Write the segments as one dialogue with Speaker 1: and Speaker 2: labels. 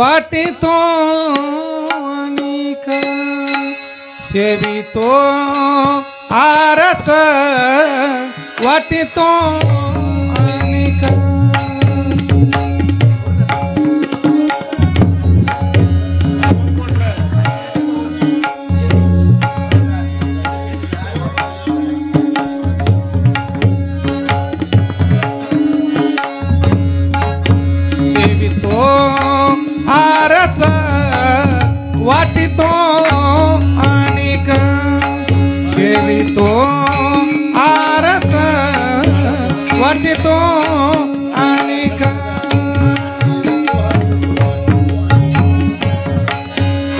Speaker 1: आरस वाटितो अनिक सेवितो आरस तो आरत वटी तो आनिका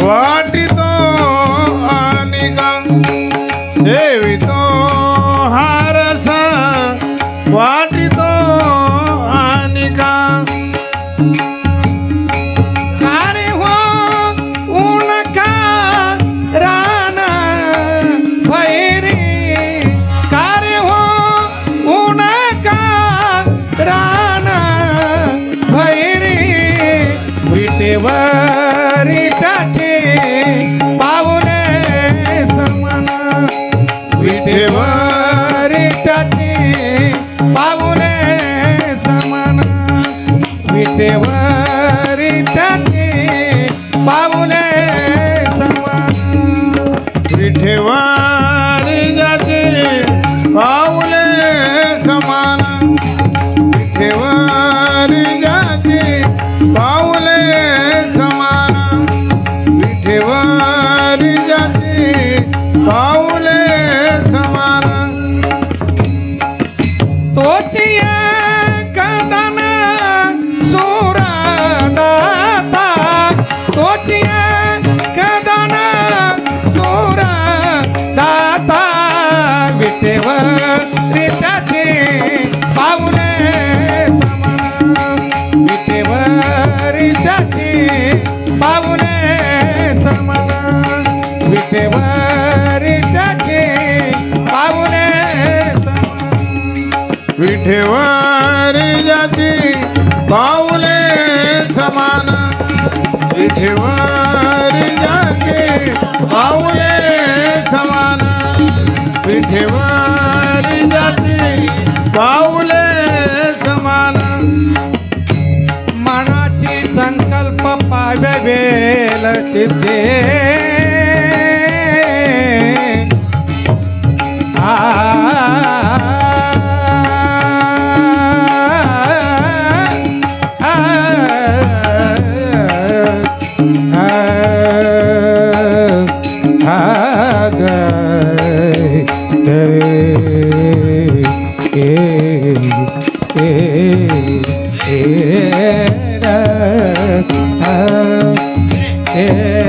Speaker 1: वटी सेवितो हार विटेवरी पाहुण समान विटेवरी पाहुण समान विटेवरी पावले समान विटेवर रित्याचे पावले
Speaker 2: विठेवारी जाती पाऊले समान विठेवारी जाती पाऊले समान विठेवारी
Speaker 1: ಸಿದ್ಧೇ ಆ Yeah. que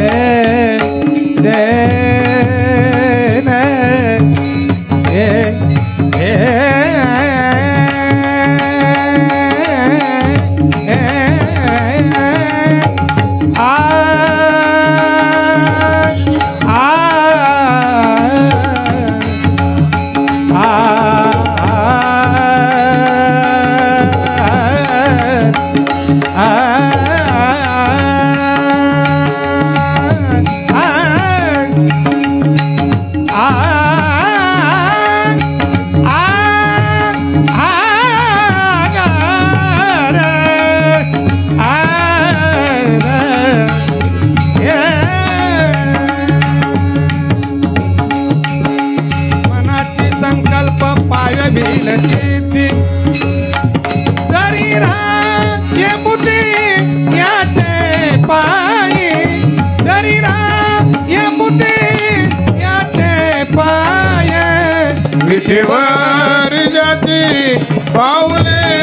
Speaker 2: विठेवारी जाती पावले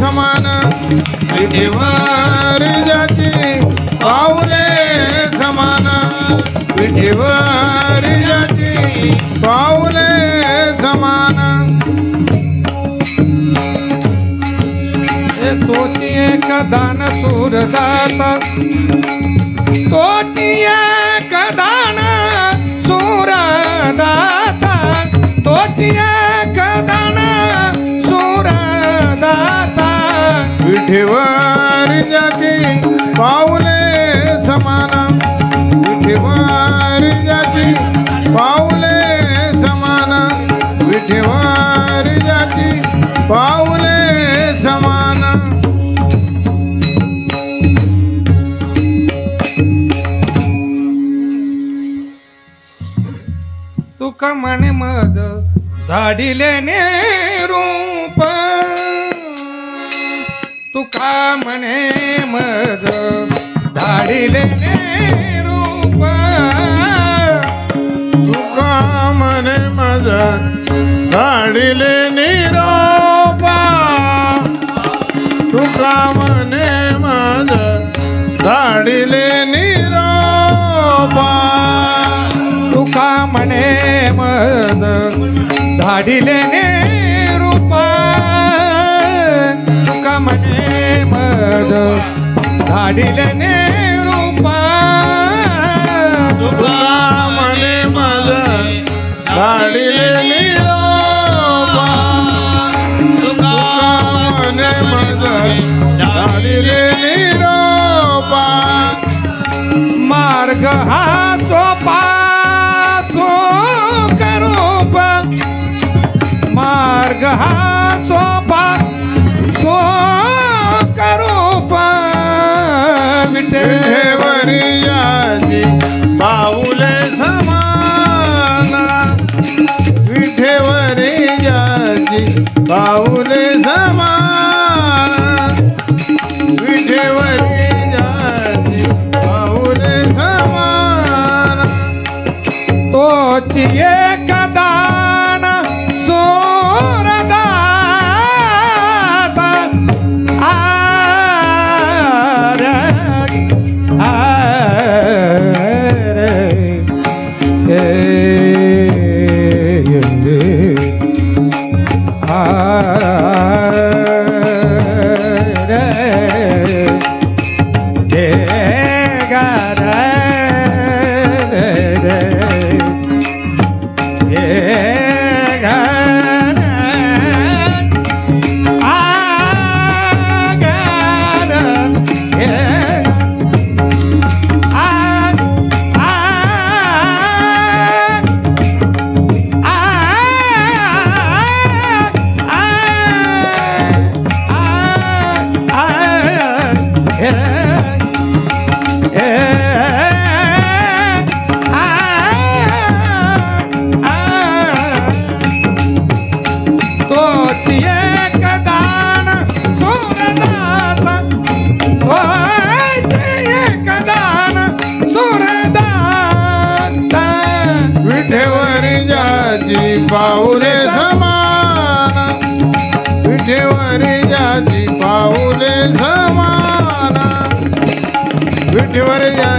Speaker 2: समान. विठेवारी जाती पावले समान. विठेवारी जाती पावले समान.
Speaker 1: तोची एक दान सूरदाता तोची एक
Speaker 2: विठेवर जाची पाऊले समान. विठेवर जाची पाऊले समान. विठेवर जाची पाऊले समान.
Speaker 1: तुका म्हणे मज धाडिले नेरू तुका म्हणे मज धाडिले रूप.
Speaker 2: तुका म्हणे मज धाडिले निरोपा तुका म्हणे मज धाडिले निरोपा
Speaker 1: तुका म्हणे मज धाडिले तुका म्हणे मज धाडिले ने रूपा
Speaker 2: तुका म्हणे मज धाडिले निरोपा तुका म्हणे मज धाडिले निरोपा
Speaker 1: मार्ग हा सोपा सो करूप. मार्ग हा विठे
Speaker 2: विठेवरी याची पाऊले समाना विठेवरी याची पाऊले समाना विठेवर विठेवरी जाची